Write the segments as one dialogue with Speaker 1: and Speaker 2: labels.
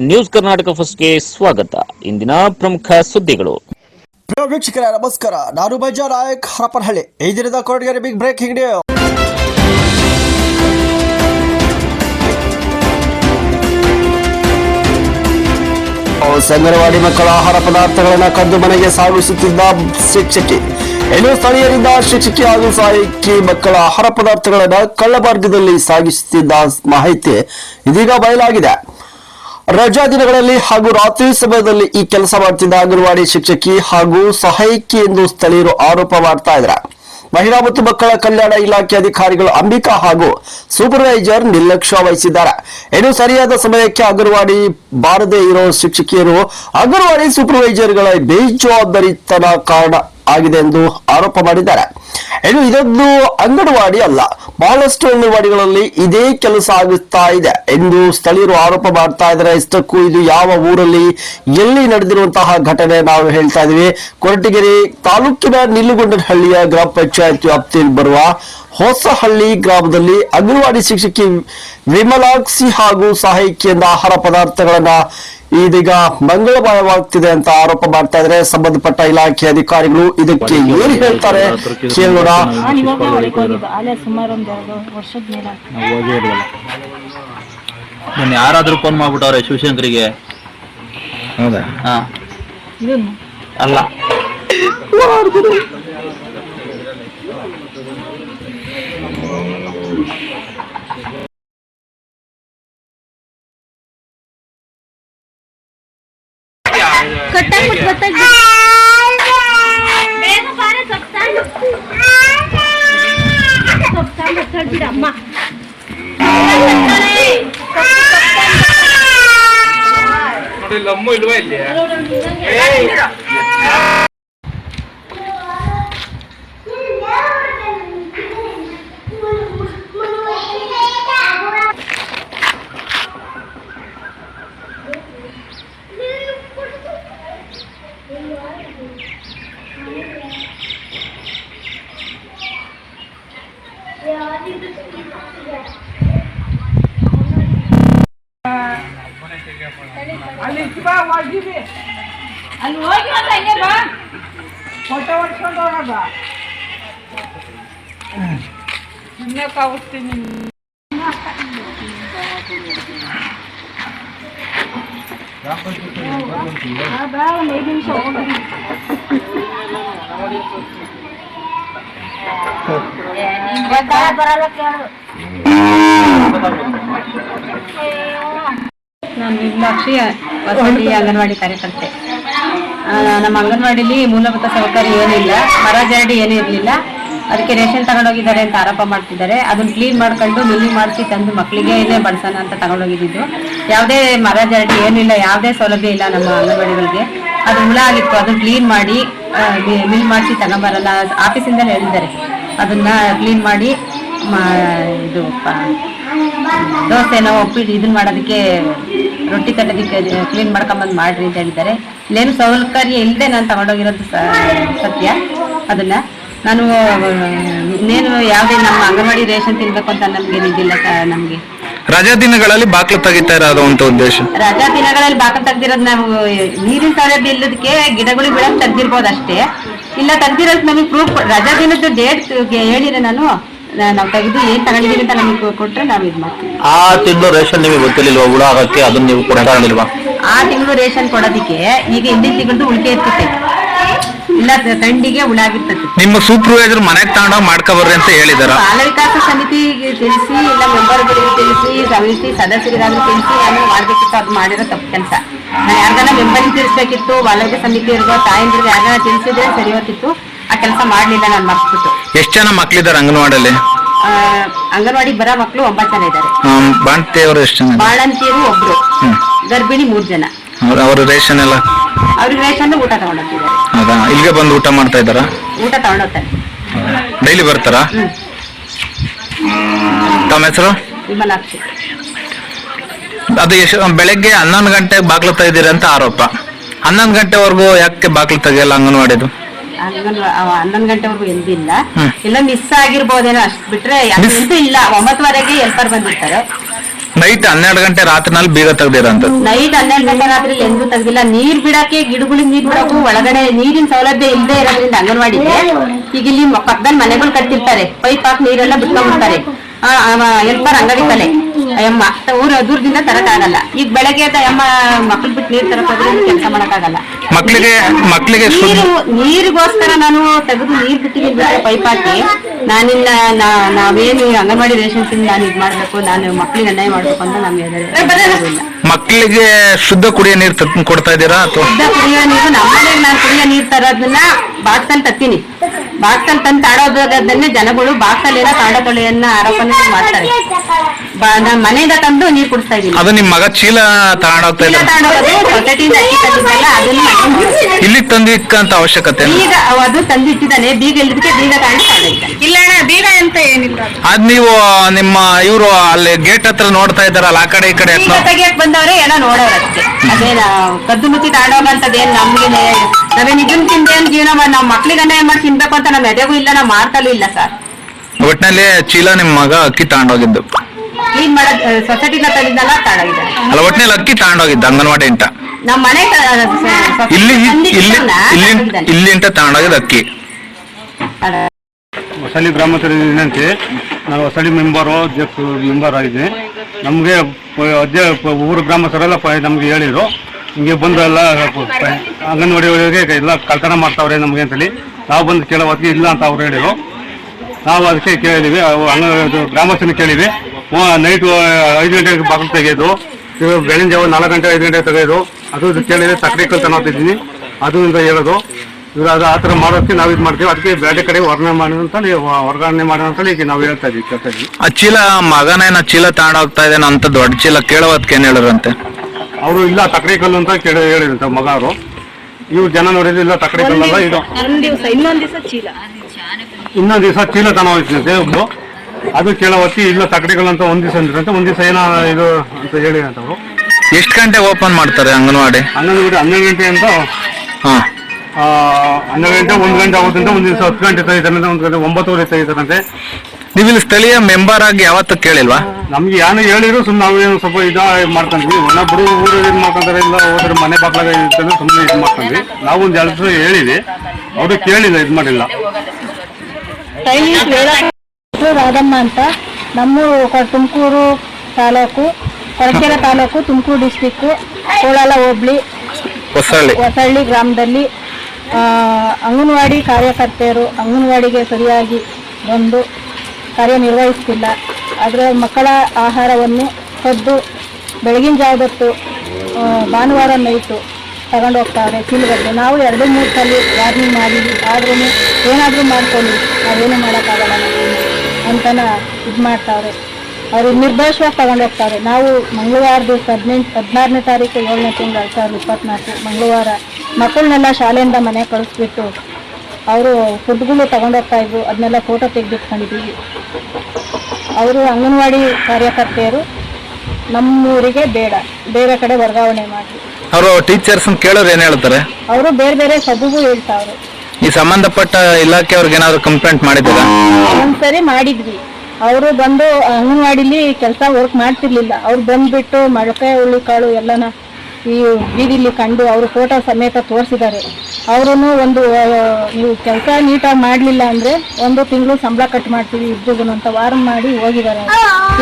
Speaker 1: News Karnataka ಫಸ್ಟ್ಗೆ ಸ್ವಾಗತ. ಇಂದಿನ ಪ್ರಮುಖ ಸುದ್ದಿಗಳು.
Speaker 2: ಪ್ರಿಯ ವೀಕ್ಷಕರೇ ನಮಸ್ಕಾರ. ನಾನು ಬೈಜಾ ನಾಯಕ್ ಹರಪನಹಳ್ಳಿ. ಈ ದಿನದ Koratagere big breaking news anganwadi ಮಕ್ಕಳ ಆಹಾರ ಪದಾರ್ಥಗಳನ್ನು ಕಂದು ಮನೆಗೆ ಸಾಗಿಸುತ್ತಿದ್ದ ಶಿಕ್ಷಕಿ. ಇನ್ನು ಸ್ಥಳೀಯರಿಂದ ಶಿಕ್ಷಕಿ ಹಾಗೂ ಸಹಾಯಕಿ ಮಕ್ಕಳ ಆಹಾರ ಪದಾರ್ಥಗಳನ್ನು ಕಳ್ಳಮಾರ್ಗದಲ್ಲಿ ಸಾಗಿಸುತ್ತಿದ್ದ ಮಾಹಿತಿ ಇದೀಗ ಬಯಲಾಗಿದೆ. ರಜಾ ದಿನಗಳಲ್ಲಿ ಹಾಗೂ ರಾತ್ರಿ ಸಮಯದಲ್ಲಿ ಈ ಕೆಲಸ ಮಾಡ್ತಿದ್ದ ಅಂಗನವಾಡಿ ಶಿಕ್ಷಕಿ ಹಾಗೂ ಸಹಾಯಕಿ ಎಂದು ಸ್ಥಳೀಯರು ಆರೋಪ ಮಾಡ್ತಾ ಇದ್ದಾರೆ. ಮಹಿಳಾ ಮತ್ತು ಮಕ್ಕಳ ಕಲ್ಯಾಣ ಇಲಾಖೆ ಅಧಿಕಾರಿಗಳು ಅಂಬಿಕಾ ಹಾಗೂ ಸೂಪರ್ವೈಸರ್ ನಿರ್ಲಕ್ಷ್ಯ ವಹಿಸಿದ್ದಾರೆ. ಇನ್ನು ಸರಿಯಾದ ಸಮಯಕ್ಕೆ ಅಂಗನವಾಡಿ ಬಾರದೇ ಇರೋ ಶಿಕ್ಷಕಿಯರು ಅಂಗನವಾಡಿ ಸೂಪರ್ವೈಸರ್ಗಳ ಬೇಜವಾಬ್ದಾರಿತನ ಕಾರಣ ಆಗಿದೆ ಎಂದು ಆರೋಪ ಮಾಡಿದ್ದಾರೆ. ಇನ್ನು ಇದೊಂದು ಅಂಗನವಾಡಿ ಅಲ್ಲ ಬಹಳಷ್ಟು ಅಂಗನವಾಡಿಗಳಲ್ಲಿ ಇದೇ ಕೆಲಸ ಆಗುತ್ತಾ ಇದೆ ಎಂದು ಸ್ಥಳೀಯರು ಆರೋಪ ಮಾಡ್ತಾ ಇದ್ದಾರೆ. ಇಷ್ಟಕ್ಕೂ ಇದು ಯಾವ ಊರಲ್ಲಿ ಎಲ್ಲಿ ನಡೆದಿರುವಂತಹ ಘಟನೆ ನಾವು ಹೇಳ್ತಾ ಇದೀವಿ ಕೊರಟಗೆರೆ ತಾಲೂಕಿನ ನಿಲ್ಲುಗೊಂಡನಹಳ್ಳಿಯ ಗ್ರಾಮ ಪಂಚಾಯತ್ ವ್ಯಾಪ್ತಿಯಲ್ಲಿ ಬರುವ ಹೊಸಹಳ್ಳಿ ಗ್ರಾಮದಲ್ಲಿ ಅಂಗನವಾಡಿ ಶಿಕ್ಷಕಿ ವಿಮಲಾಕ್ಷಿ ಹಾಗೂ ಸಹಾಯಕಿಯಿಂದ ಆಹಾರ ಪದಾರ್ಥಗಳನ್ನ ಇದೀಗ ಮಂಗಳವಾರವಾಗ್ತಿದೆ ಅಂತ ಆರೋಪ ಮಾಡ್ತಾ ಇದ್ರೆ ಸಂಬಂಧಪಟ್ಟ ಇಲಾಖೆ ಅಧಿಕಾರಿಗಳು ಇದಕ್ಕೆ ಏನು ಹೇಳ್ತಾರೆ? ಕೇಳೋಣ.
Speaker 3: ನಾನು ಮಾಡ್ಬಿಟ್ಟವ್ರೆ ಶಿವಶಂಕರಿಗೆ? ಹೋಗಿದ್ದು ಅಲ್ಲೇ. ಸುಮಾರು ಒಂದು ಎರಡು ವರ್ಷದ ಮೇಲೆ ಆಯ್ತು.
Speaker 4: ನಾವು ಹೋಗೇ ಇರಲಿಲ್ಲ ಮೊನ್ನೆ ಯಾರಾದ್ರೂ ಫೋನ್ ಮಾಡ್ಬಿಟ್ಟವ್ರೆ ಶಿವಶಂಕರಿಗೆ
Speaker 5: ಹೌದಾ
Speaker 4: ಹಾ
Speaker 3: ಇದನ್ನು
Speaker 4: ಅಲ್ಲ
Speaker 3: ಕಟ್ಟಾಕ್ಬಿಟ್ಟು ಗೊತ್ತಾಗ್ಬಿಟ್ಟು ಅಮ್ಮ ಅಲ್ಲಿ ಹೋಗಿ ಮತ್ತೆ ಹಂಗೆ ಬಾ ಫೋಟೋ ಹೊಡ್ಕೊಂಡು ಹೋಗೋದ ಸುಮ್ಮನೆ ಕಾವಿಸ್ತೀನಿ ಒಂದು ಐದು ನಿಮಿಷ ಹೋಗಿ ಬರಲ್ಲ ಕೇಳು
Speaker 6: ನಾನು ನಿರ್ಲಾಕ್ಷಿ ವಸತಿ ಅಂಗನವಾಡಿ ಕಾರ್ಯಕರ್ತೆ. ನಮ್ಮ ಅಂಗನವಾಡಿಲಿ ಮೂಲಭೂತ ಸೌಕರ್ಯ ಏನಿಲ್ಲ, ಮರ ಜರಡಿ ಏನೂ ಇರಲಿಲ್ಲ. ಅದಕ್ಕೆ ರೇಷನ್ ತಗೊಂಡೋಗಿದ್ದಾರೆ ಅಂತ ಆರೋಪ ಮಾಡ್ತಿದ್ದಾರೆ. ಅದನ್ನ ಕ್ಲೀನ್ ಮಾಡ್ಕೊಂಡು ಮಿಲ್ಲಿ ಮಾಡಿಸಿ ತಂದು ಮಕ್ಕಳಿಗೆ ಏನೇ ಬಳಸೋಣ ಅಂತ ತಗೊಂಡೋಗಿದ್ದು. ಯಾವುದೇ ಮರ ಜರಡಿ ಏನಿಲ್ಲ, ಯಾವುದೇ ಸೌಲಭ್ಯ ಇಲ್ಲ ನಮ್ಮ ಅಂಗನವಾಡಿಗಳಿಗೆ. ಅದು ಹುಳ ಆಗಿತ್ತು, ಅದನ್ನ ಕ್ಲೀನ್ ಮಾಡಿ ಮಿಲ್ ಮಾಡಿಸಿ ತಗೊಂಬರಲ್ಲ, ಆಫೀಸಿಂದಲೇ ಹೇಳಿದ್ದಾರೆ. ಅದನ್ನ ಕ್ಲೀನ್ ಮಾಡಿ ಇದು ದೋಸೆನೋ, ಉಪ್ಪಿಟ್ಟು ಇದನ್ನ ಮಾಡೋದಕ್ಕೆ ರೊಟ್ಟಿ ತಟ್ಟೋದಕ್ಕೆ ಕ್ಲೀನ್ ಮಾಡ್ಕೊಂಬಂದು ಮಾಡ್ರಿ ಅಂತ ಹೇಳಿದ್ದಾರೆ. ಇಲ್ಲೇನು ಸೌಕರ್ಯ ಇಲ್ಲದೆ ನಾನು ತಗೊಂಡೋಗಿರೋದು ಸತ್ಯ. ಅದನ್ನ ನಾನು ಇನ್ನೇನು ಯಾವುದೇ ನಮ್ಮ ಅಂಗನವಾಡಿ ರೇಷನ್ ತಿನ್ಬೇಕು ಅಂತ ನಮ್ಗೆ ಇದಿಲ್ಲ ನಮಗೆ.
Speaker 5: ರಜಾ ದಿನಗಳಲ್ಲಿ ಬಾಕಲು ತೆಗಿತಾ ಇರೋದಂತ ಉದ್ದೇಶ?
Speaker 6: ರಜಾ ದಿನಗಳಲ್ಲಿ ಬಾಕಲು ತೆಗ್ದಿರೋದು ನಾವು ನೀರಿನ ಸೌಲಭ್ಯ ಇಲ್ಲದಕ್ಕೆ ಗಿಡಗಳಿಗೆ ಬಿಡಕ್ ತೆಗ್ದಿರ್ಬೋದು ಅಷ್ಟೇ ಇಲ್ಲ ತೆಗ್ದಿರೋದು ನಮಗೆ ಪ್ರೂಫ್ ರಜಾ ದಿನದ ಡೇಟ್ ಹೇಳಿದೆ ನಾನು. ನಾವು ತೆಗೆದು ಏನ್ ತಗೊಂಡಿದೀವಿ ಅಂತ ನಮಗೆ ಕೊಟ್ರೆ ನಾವು ಇದು ಮಾಡ್ತೀವಿ.
Speaker 4: ಆ ತಿಂಗಳು ರೇಷನ್ ನಿಮಗೆ ಗೊತ್ತಿರ್ಲಿಲ್ವಾ? ಹುಳ ಆಗಕ್ಕೆ ಅದನ್ನ ನೀವು ಕೊಡ್ತಾ
Speaker 6: ಆ ತಿಂಗಳು ರೇಷನ್ ಕೊಡೋದಕ್ಕೆ ಈಗ ಹಿಂದಿನ ತಿಂಗಳದ್ದು ಉಳಿಕೆ ಇರ್ತೈತೆ ಇಲ್ಲ ತಂಡಿಗೆ ಉಳಾಗಿರ್ತೈತೆ
Speaker 5: ನಿಮ್ಮ ಸೂಪರ್ವೈಸರ್ ಮನೆಗೆ ತಗೊಂಡೋಗಿ ಮಾಡ್ಕೊಬರ್ರಿ ಅಂತ ಹೇಳಿದಾರ.
Speaker 6: ಬಾಲ ವಿಕಾಸ ಸಮಿತಿಗೆ ತಿಳಿಸಿ ಇಲ್ಲ ಮೆಂಬರ್ಗಳಿಗೆ ತಿಳಿಸಿ ಸಮಿತಿ ಸದಸ್ಯರಿಗಾದ್ರೂ ತಿಳಿಸಿ ನಾನು ಮಾಡ್ಬೇಕಿತ್ತು ಅದು ಮಾಡಿರೋ ತಪ್ಪು ಕೆಲಸ. ನಾನು ಯಾರ್ದಾನ ಮೆಂಬರಿಗೆ ತಿಳಿಸ್ಬೇಕಿತ್ತು ಬಾಲವಿಕ ಇರ್ಬೋದು ತಾಯಂದ್ರಿಗೆ ಯಾರ್ದಾನ ತಿಳಿಸಿದ್ರೆ ಸರಿ ಹೋಗ್ತಿತ್ತು ಆ ಕೆಲಸ ಮಾಡ್ಲಿಲ್ಲ ನಾನು ಮರ್ಸ್ಬಿಟ್ಟು
Speaker 5: ಎಷ್ಟ್ ಜನ ಮಕ್ಳಿದಾರೆ ಅಂಗನವಾಡಿಯಲ್ಲಿ
Speaker 6: ಆ, ಅಂಗನವಾಡಿ ಬರೋ ಮಕ್ಕಳು ಒಂಬತ್ತು ಜನ ಇದ್ದಾರೆ.
Speaker 5: ಬಾಣ್ತಿಯವರು ಎಷ್ಟು ಜನ
Speaker 6: ಬಾಳಂತಿಯರು ಒಬ್ರು ಗರ್ಭಿಣಿ ಮೂರ್ ಜನ.
Speaker 5: ಅವ್ರ- ಅವ್ರ ರೇಷನ್ ಎಲ್ಲ?
Speaker 6: ಅವ್ರಿಗೆ ರೇಷನ್ ಊಟ ತಗೊಂಡೋಗ್ತಿದ್ದಾರೆ.
Speaker 5: ಹೌದಾ? ಇಲ್ಲಿಗೆ ಬಂದು ಊಟ ಮಾಡ್ತಾ ಇದ್ದಾರ?
Speaker 6: ಊಟ ತಗೊಂಡೋಗ್ತಾರೆ.
Speaker 5: ಡೈಲಿ ಬರ್ತಾರಾ?
Speaker 6: ಹ್ಮ್.
Speaker 5: ತಮ್ಮ ಹೆಸರು?
Speaker 6: ವಿಮಲಾಕ್ಷಿ.
Speaker 5: ಅದು ಎಷ್ಟು ಬೆಳಗ್ಗೆ ಹನ್ನೊಂದು ಗಂಟೆಗೆ ಬಾಗ್ಲು ತೆಗ್ದಿರ ಅಂತ ಆರೋಪ. ಹನ್ನೊಂದು ಗಂಟೆವರೆಗೂ ಯಾಕೆ ಬಾಗ್ಲು ತೆಗಿಯಲ್ಲ ಅಂಗನವಾಡಿದು?
Speaker 6: ಹನ್ನೊಂದು ಹನ್ನೊಂದು ಗಂಟೆವರೆಗೂ ಎಂದಿಲ್ಲ. ಇಲ್ಲ ಮಿಸ್ ಆಗಿರ್ಬೋದೇನೋ ಅಷ್ಟು ಬಿಟ್ರೆ ಎಂತೂ ಇಲ್ಲ ಒಂಬತ್ತುವರೆಗೆ ಎಲ್ಪರ್ ಬಂದಿರ್ತಾರೆ.
Speaker 5: ನೈಟ್ ಹನ್ನೆರಡು ಗಂಟೆ ರಾತ್ರಿನಲ್ಲಿ ಬೀಗ ತೆಗ್ದಿರಂತ
Speaker 6: ನೈಟ್ ಹನ್ನೆರಡು ಗಂಟೆ ರಾತ್ರಿ ಎಂದೂ ತೆಗ್ದಿಲ್ಲ. ನೀರ್ ಬಿಡಕ್ಕೆ ಗಿಡಗಳಿಗೆ ನೀರ್ ಬಿಡಕ್ಕೂ ಒಳಗಡೆ ನೀರಿನ ಸೌಲಭ್ಯ ಇಲ್ಲದೆ ಇರೋದ್ರಿಂದ ಅಂಗನವಾಡಿ ಈಗ ಇಲ್ಲಿ ಪಕ್ಕದಲ್ಲಿ ಮನೆಗಳು ಕಟ್ಟಿರ್ತಾರೆ ಪೈಪ್ ಹಾಕಿ ನೀರೆಲ್ಲ ಬಿಟ್ಕೊಂಡ್ಬಿಡ್ತಾರೆ ಎಲ್ಪರ್ ಅಂಗಡಿ ತಲೆ ಅಮ್ಮ ಊರ ದೂರದಿಂದ ತರಕ್ಕಾಗಲ್ಲ. ಈಗ ಬೆಳಗ್ಗೆ ಅಮ್ಮ ಮಕ್ಳು ಬಿಟ್ಟು ನೀರ್ ತರಕ್ ಹೋದ್ರೆ ಕೆಲಸ ಮಾಡಕ್ಕಾಗಲ್ಲ.
Speaker 5: ಮಕ್ಳಿಗೆ ಮಕ್ಕಳಿಗೆ ಶುದ್ಧ
Speaker 6: ನೀರು ನೀರಿಗೋಸ್ಕರ ನಾನು ತೆಗೆದು ನೀರು ಬಿಟ್ಟಿದ್ದೀನಿ ಪೈಪ್ ಹಾಕಿ. ನಾನಿನ್ನ ನಾ- ನಾವೇನು ಅಂಗನವಾಡಿ ರೇಷನ್ ತಿಂದು ನಾನು ಇದು ಮಾಡ್ಬೇಕು ನಾನು ಮಕ್ಕಳಿಗೆ ಅನ್ಯಾಯ ಮಾಡ್ಬೇಕು ಅಂತ ನಮ್ಗೆ ಮಕ್ಕಳಿಗೆ
Speaker 5: ಮಕ್ಳಿಗೆ ಶುದ್ಧ ಕುಡಿಯೋ ನೀರು ತತ್ ಕೊಡ್ತಾ ಇದ್ದೀರಾ ಅಥವಾ?
Speaker 6: ಶುದ್ಧ ಕುಡಿಯೋ ನೀರು ನಮ್ಮನೆಗೆ ನಾನು ಕುಡಿಯೋ ನೀರು ತರೋದನ್ನ ಬಾಕ್ಸಲ್ಲಿ ತತ್ತೀನಿ ಬಾಕ್ಸಲ್ಲಿ ತಂದು ತಾಡೋದನ್ನೇ ಜನಗಳು ಬಾಕ್ಸಲ್ಲಿ ಏನೋ ತಾಡತೊಳೆಯನ್ನ ಆರೋಪನೆ ಮಾಡ್ತಾರೆ. ಬ- ನಾನ್ ಮನೆಯಿಂದ ತಂದು ನೀರು ಕುಡಿಸ್ತಾ ಇದ್ದೀನಿ.
Speaker 5: ಅದು ನಿಮ್ ಮಗ ಚೀಲ ತಗೊಂಡೋಗ್ತಾ
Speaker 6: ಸೊಸೈಟಿಯಿಂದ ಅಕ್ಕಿ ತಂದಿದ್ದಲ್ಲ ಅದನ್ನ
Speaker 5: ಇಲ್ಲಿಗೆ ತಂದಿಕ್ಕಂತ ಅವಶ್ಯಕತೆ ಇಲ್ಲ.
Speaker 6: ಬೀಗ ಅದು ತಂದಿಟ್ಟಿದ್ದಾನೆ ಬೀಗ ಇಲ್ಲದಕ್ಕೆ ಬೀಗ ತಗೊಂಡು
Speaker 3: ಇಲ್ಲ ಅಣ್ಣ ಬೀಗ ಅಂತ ಏನಿಲ್ಲ ಅದು.
Speaker 5: ನೀವು ನಿಮ್ಮ ಇವರು ಅಲ್ಲಿ ಗೇಟ್ ಹತ್ರ ನೋಡ್ತಾ ಇದ್ದಾರಲ್ಲ ಆ ಕಡೆ ಈ ಕಡೆ
Speaker 6: ಬೀಗ ತೆಗಿಯಕ್ ಬಂದವ್ರೆ ಏನೋ ನೋಡೋರು ಅಷ್ಟೇ. ಅದೇನ ಕದ್ದು ಮುಚ್ಚಿ ತಾಡೋಗಂತದೇನ್ ನಮ್ಗೆ ನಾವೇನ್ ಇದನ್ ತಿಂದೆ ಏನ್ ಜೀವನ ಮಾಡಿ ನಾವ್ ಮಕ್ಳಿಗೆ ಅನ್ಯಾಯ ಮಾಡಿ ತಿನ್ಬೇಕು ಅಂತ ನಮ್ ಎದೆಗೂ ಇಲ್ಲ ನಮ್ಮ ಮಾಡ್ತಲೂ ಇಲ್ಲ ಸರ್.
Speaker 5: ಒಟ್ನಲ್ಲಿ ಚೀಲ ನಿಮ್ ಮಗ ಅಕ್ಕಿ ತಗೊಂಡೋಗಿದ್ದು
Speaker 6: ಕ್ಲೀನ್ ಮಾಡೋದ್ ಸೊಸೈಟಿನ ತಂದಿದ್ದಲ್ಲ ಇದೆ
Speaker 5: ಅಲ್ಲ ಒಟ್ನಲ್ಲಿ ಅಕ್ಕಿ ತಗೊಂಡೋಗಿದ್ದ ಅಂಗನವಾಡಿ ಅಂತ.
Speaker 6: ನಮ್ಮ ಮನೆ ತ- society
Speaker 5: ಇಲ್ಲಿ ಇಲ್ಲಿ ಇಲ್ಲಿ
Speaker 6: ಅಂತ
Speaker 5: ಇಲ್ಲಿಂಟ ತಗೊಂಡೋಗಿದ್ದು ಅಕ್ಕಿ
Speaker 7: ಹೊಸಳ್ಳಿ ಗ್ರಾಮಸ್ಥರ ವಿನಂತಿ ನಾನು ಹೊಸಳ್ಳಿ ಮೆಂಬರು ಅಧ್ಯಕ್ಷ ಮೆಂಬರ್ ಆಗಿದ್ದೀನಿ. ನಮಗೆ ಅಧ್ಯ ಊರು ಗ್ರಾಮಸ್ಥರೆಲ್ಲ ಪ- ನಮ್ಗೆ ಹೇಳಿದ್ರು. ಹಿಂಗೆ ಬಂದು ಎಲ್ಲ ಪ- ಪ- ಅಂಗನವಾಡಿ ಒಳಗೆ ಎಲ್ಲ ಕಳ್ತನ ಮಾಡ್ತಾವ್ರೆ ನಮಗೆ ಅಂತೇಳಿ. ನಾವು ಬಂದು ಕೇಳೋ ಹೊತ್ತಿಗೆ ಇಲ್ಲ ಅಂತ ಅವ್ರು ಹೇಳಿದ್ರು. ನಾವು ಅದಕ್ಕೆ ಕೇಳಿದ್ವಿ ಅವು ಅಂಗ ಇದು ಗ್ರಾಮಸ್ಥರನ್ನ ಕೇಳಿದ್ವಿ. ನೈಟು ಐದು ಗಂಟೆಗೆ ಬಾಗಿಲು ತೆಗೆಯೋದು ಇವಾಗ ಬೆಳಗಿನ ಜಾವ ನಾಲ್ಕು ಗಂಟೆ ಐದು ಗಂಟೆಗೆ ತೆಗೆಯೋದು ಅದು ಇದು ಕೇಳಿದ್ರೆ ಸಕ್ಕರೆ ಕಳ್ತನ ಅಂತಿದ್ದೀನಿ ಅದು ಅಂತ ಹೇಳೋದು. ಇವ್ರ ಅದು ಆ ಥರ ಮಾಡೋದಕ್ಕೆ ನಾವು ಇದು ಮಾಡ್ತೀವಿ. ಅದಕ್ಕೆ ಬೇರೆ ಕಡೆ ವರ್ಣನೆ ಮಾಡಿ ಅಂತೇಳಿ ವರ್ಗಾವಣೆ ಮಾಡೋಣ ಅಂತ ಈಗ ನಾವು ಹೇಳ್ತಾ ಇದೀವಿ ಕೇಳ್ತಾ ಇದ್ದೀವಿ.
Speaker 5: ಆ ಚೀಲ ಮಗನೇನ ಚೀಲ ತಗೊಂಡೋಗ್ತಾ ಇದ್ದೇನೆ ಅಂತ ದೊಡ್ಡ ಚೀಲ ಕೇಳೋದಕ್ಕೆ ಏನು ಹೇಳಿದ್ರಂತೆ
Speaker 7: ಅವರು ಇಲ್ಲ ತಕ್ಕಡಿ ಕಲ್ಲು ಅಂತ ಕೇಳಿ ಹೇಳಿದಂತೆ ಮಗ ಅವರು. ಇವ್ರು ಜನ ನೋಡಿದ್ರೆ ಇಲ್ಲ ತಕ್ಕಡಿ ಕಲ್ಲಲ್ಲ ಇದು.
Speaker 3: ಇನ್ನೊಂದು ದಿವ್ಸ ಚೀಲ.
Speaker 7: ಇನ್ನೊಂದು ದಿವಸ ಚೀಲ ತನ ಹೋಯ್ತಂತೆ ಒಬ್ರು ಅದು ಕೇಳೋ ಹೊತ್ತಿ ಇಲ್ಲ ತಕಡಿಗಳಂತ ಒಂದ್ ದಿವಸ ಅಂದ್ರಂತೆ ಒಂದ್ ದಿವಸ ಏನೋ ಇದು ಅಂತ ಹೇಳಿ ಅಂತ ಅವರು.
Speaker 5: ಎಷ್ಟು ಗಂಟೆ ಓಪನ್ ಮಾಡ್ತಾರೆ ಅಂಗನವಾಡಿ?
Speaker 7: ಹನ್ನೊಂದು ಗಂಟೆ ಹನ್ನೆರಡು ಗಂಟೆ ಅಂತ?
Speaker 5: ಹಾ.
Speaker 7: ಆ, ಹನ್ನೆರಡು ಗಂಟೆ ಒಂದು ಗಂಟೆ ಆಗುತ್ತಂತೆ ಒಂದು ದಿವಸ ಹತ್ತು ಗಂಟೆ ತೆಗಿತಾರಂತೆ ಒಂದು ಗಂಟೆ ಒಂಬತ್ತುವರೆ ತೆಗಿತಾರಂತೆ.
Speaker 5: ನೀವು ಇಲ್ಲಿ ಸ್ಥಳೀಯ ಮೆಂಬರ್ ಆಗಿ ಯಾವತ್ತೂ ಕೇಳಿಲ್ವಾ?
Speaker 7: ನಮ್ಗೆ ಯಾರು ಹೇಳಿದ್ರು ಸುಮ್ಮನೆ ನಾವು ಏನು ಸ್ವಲ್ಪ ಇದ ಮಾಡ್ಕೊಂಡ್ವಿ. ಒನ್ನೊಬ್ರು ಊರು ಇದು ಮಾಡ್ಕೊಂತಾರೆ ಇಲ್ಲ ಹೋದ್ರೆ ಮನೆ ಬಾಗ್ಲಾಗ ಇರ್ತಾರೆ ಸುಮ್ಮನೆ ಇದು ಮಾಡ್ಕೊಂಡ್ವಿ. ನಾವು ಒಂದು ಎರಡು ಸಲ ಹೇಳಿದ್ವಿ. ಅವರು ಕೇಳಿಲ್ಲ ಇದು ಮಾಡಿಲ್ಲ.
Speaker 8: ಹೆಸರು ರಾಧಮ್ಮ ಅಂತ. ನಮ್ಮ ತುಮಕೂರು ತಾಲೂಕು ಕೊರಕೆರೆ ತಾಲೂಕು ತುಮಕೂರು ಡಿಸ್ಟಿಕ್ಕು ಕೋಲಾಲ ಹೋಬ್ಳಿ
Speaker 5: ಹೊಸಳ್ಳಿ.
Speaker 8: ಹೊಸಳ್ಳಿ ಗ್ರಾಮದಲ್ಲಿ ಅಂಗನವಾಡಿ ಕಾರ್ಯಕರ್ತೆಯರು ಅಂಗನವಾಡಿಗೆ ಸರಿಯಾಗಿ ಬಂದು ಕಾರ್ಯನಿರ್ವಹಿಸ್ತಿಲ್ಲ ಆದರೆ ಮಕ್ಕಳ ಆಹಾರವನ್ನು ಕದ್ದು ಬೆಳಗಿನ ಜಾವದತ್ತು ಭಾನುವಾರ ನೈಟು ತಗೊಂಡು ಹೋಗ್ತಾರೆ ಚೀಲಗಟ್ಟೆ ನಾವು ಎರಡು ಮೂರು ಸಲ ವಾರ್ನಿಂಗ್ ಮಾಡಿದ್ವಿ. ಆದ್ರೂ ಏನಾದರೂ ಮಾಡ್ಕೊಳ್ಳಿ. ನಾವೇನು ಮಾಡೋಕ್ಕಾಗಲ್ಲ ಅಂತನ ಇದು ಮಾಡ್ತಾವ್ರೆ. ಅವರು ನಿರ್ದೋಷವಾಗಿ ತಗೊಂಡು ಹೋಗ್ತಾರೆ ನಾವು ಮಂಗಳವಾರ ದಿವಸ ಹದಿನೆಂಟು ಹದಿನಾರನೇ ತಾರೀಕು ಏಳನೇ ತಿಂಗಳು ಎರಡು ಸಾವಿರದ ಇಪ್ಪತ್ನಾಲ್ಕು ಮಂಗಳವಾರ ಮಕ್ಕಳನ್ನೆಲ್ಲ ಶಾಲೆಯಿಂದ ಮನೆ ಕಳಿಸ್ಬಿಟ್ಟು ಅವರು ಫುಡ್ಗಳು ತಗೊಂಡೋಗ್ತಾ ಇದ್ರು. ಅದನ್ನೆಲ್ಲ ಫೋಟೋ ತೆಗೆದಿಟ್ಕೊಂಡಿದ್ದೀವಿ ಅವರು ಅಂಗನವಾಡಿ ಕಾರ್ಯಕರ್ತೆಯರು ನಮ್ಮೂರಿಗೆ ಬೇಡ. ಬೇರೆ ಕಡೆ ವರ್ಗಾವಣೆ ಮಾಡಿ
Speaker 5: ಅವರು ಟೀಚರ್ಸ್ ಕೇಳೋರು ಏನು ಹೇಳ್ತಾರೆ?
Speaker 8: ಅವರು ಬೇರೆ ಬೇರೆ ಸಬೂಬು ಹೇಳ್ತಾವ್ರೆ.
Speaker 5: ಈ ಸಂಬಂಧಪಟ್ಟ ಇಲಾಖೆಯವ್ರಿಗೆ ಏನಾದ್ರು ಕಂಪ್ಲೇಂಟ್ ಮಾಡಿದ್ದೀರಾ?
Speaker 8: ಒಂದ್ಸರಿ ಮಾಡಿದ್ವಿ. ಅವರು ಬಂದು ಅಂಗನವಾಡಿಲಿ ಕೆಲಸ ವರ್ಕ್ ಮಾಡ್ತಿರ್ಲಿಲ್ಲ. ಅವ್ರು ಬಂದ್ಬಿಟ್ಟು ಮೊಳಕೆ ಕಾಳು ಎಲ್ಲನ ಈ ಬೀದಿಲಿ ಕಂಡು ಅವರು ಫೋಟೋ ಸಮೇತ ತೋರಿಸಿದ್ದಾರೆ. ಅವರು ಒಂದು ನೀವು ಕೆಲಸ ನೀಟಾಗಿ ಮಾಡಲಿಲ್ಲ ಅಂದರೆ ಒಂದು ತಿಂಗಳು ಸಂಬಳ ಕಟ್ ಮಾಡ್ತೀವಿ ಇಬ್ಬರಿಗೂ ಅಂತ ವಾರ ಮಾಡಿ ಹೋಗಿದ್ದಾರೆ.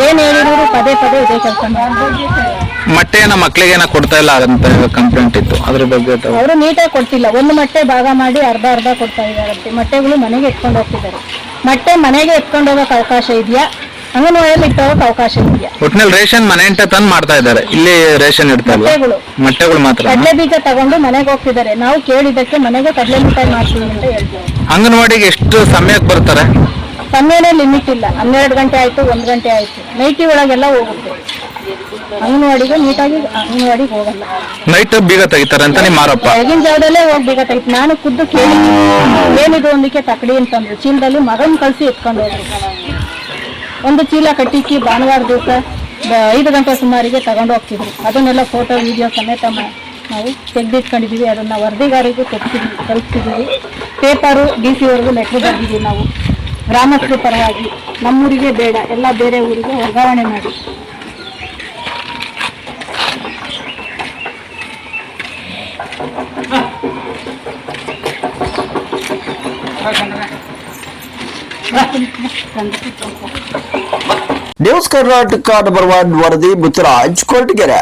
Speaker 8: ಏನು ಹೇಳಿದ್ರು ಪದೇ ಪದೇ ಇದೇ ಕೆಲಸ ಮಾಡ್ತಾರೆ
Speaker 5: ಮೊಟ್ಟೆನ ಮಕ್ಳಿಗೇನ ಕೊಡ್ತಾ ಇಲ್ಲ ಅಂತ ಕಂಪ್ಲೇಂಟ್ ಇತ್ತು. ಅದ್ರ ಬಗ್ಗೆ ತಾವು-
Speaker 8: ಅವರು ನೀಟಾಗಿ ಕೊಡ್ತಿಲ್ಲ. ಒಂದು ಮೊಟ್ಟೆ ಭಾಗ ಮಾಡಿ ಅರ್ಧ ಅರ್ಧ ಕೊಡ್ತಾ ಇದ್ದಾರೆ ಮೊಟ್ಟೆಗಳು ಮನೆಗೆ ಎತ್ಕೊಂಡು ಹೋಗ್ತಿದ್ದಾರೆ. ಮೊಟ್ಟೆ ಮನೆಗೆ ಎತ್ಕೊಂಡು ಹೋಗೋಕೆ ಅವಕಾಶ ಇದೆಯಾ? ಅಂಗನವಾಡಿಯಲ್ಲಿ ಇಟ್ಟು ಹೋಗಕ್ ಅವಕಾಶ ಇದೆಯಾ?
Speaker 5: ಒಟ್ನಲ್ಲಿ ರೇಷನ್ ಮನೆ ಅಂತ ತಂದು ಮಾಡ್ತಾ ಇದ್ದಾರೆ. ಇಲ್ಲಿ ರೇಷನ್ ಇಡ್ತಾ ಇಲ್ಲ.
Speaker 8: ಮೊಟ್ಟೆಗಳು.
Speaker 5: ಮೊಟ್ಟೆಗಳು ಮಾತ್ರ.
Speaker 8: ಕಡಲೆ ಬೀಜ ತಗೊಂಡು ಮನೆಗೆ ಹೋಗ್ತಿದ್ದಾರೆ. ನಾವು ಕೇಳಿದ್ದಕ್ಕೆ ಮನೆಗೆ ಕಡಲೆ ಮಿಠಾಯಿ ಮಾಡ್ತೀವಿ ಅಂತ ಹೇಳ್ತೀವಿ.
Speaker 5: ಅಂಗನವಾಡಿಗೆ ಎಷ್ಟು ಸಮಯಕ್ಕೆ ಬರ್ತಾರೆ?
Speaker 8: ಸಮಯನೇ ಲಿಮಿಟ್ ಇಲ್ಲ. ಹನ್ನೆರಡು ಗಂಟೆ ಆಯ್ತು ಒಂದು ಗಂಟೆ ಆಯ್ತು. ನೈಟಿ ಒಳಗೆಲ್ಲ ಹೋಗುತ್ತೆ. ಅಂಗನವಾಡಿಗೆ ನೀಟಾಗಿ ಅಂಗನವಾಡಿಗೆ ಹೋಗಲ್ಲ.
Speaker 5: ನೈಟ್ ಬೀಗ ತೆಗಿತಾರೆ ಅಂತ ನಿಮ್ಮ ಆರೋಪ?
Speaker 8: ಬೆಳಗಿನ ಜಾವದಲ್ಲೇ ಹೋಗ್ಬೇಕಾಯ್ತು ನಾನು ಖುದ್ದು ಕೇಳಿ. ಏನಿದು ಒಂದಕ್ಕೆ ತಕಡಿ ಅಂತಂದ್ರು ಚೀಲದಲ್ಲಿ ಮಗನ್ ಕಳ್ಸಿ ಎತ್ಕೊಂಡು ಹೋದ್ರು. ಒಂದು ಚೀಲ ಕಟ್ಟಿಕ್ಕಿ ಭಾನುವಾರ ದಿವಸ ಐದು ಗಂಟೆ ಸುಮಾರಿಗೆ ತಗೊಂಡು ಹೋಗ್ತಿದ್ರು. ಅದನ್ನೆಲ್ಲ ಫೋಟೋ ವಿಡಿಯೋ ಸಮೇತ ಮಾ- ನಾವು ತೆಗೆದಿಟ್ಕೊಂಡಿದ್ದೀವಿ ಅದನ್ನ ವರದಿಗಾರಿಗೂ ಕೊಟ್ಟಿದ್ವಿ ಕಳಿಸ್ತಿದ್ದೀವಿ ಪೇಪರು ಡಿ ಸಿವರೆಗೂ ಲೆಟ್ರ್ ಬರೆದಿದ್ದೀವಿ ನಾವು. ಗ್ರಾಮಸ್ಥರ ಪರವಾಗಿ. ನಮ್ಮೂರಿಗೆ ಬೇಡ. ಎಲ್ಲ ಬೇರೆ ಊರಿಗೆ ವರ್ಗಾವಣೆ ಮಾಡಿ.
Speaker 2: ನ್ಯೂಸ್ ಕರ್ನಾಟಕ ನಂಬರ್ ಒನ್ ವರದಿ ಮುತ್ತರಾಜ್ ಕೊರಟಗೆರೆ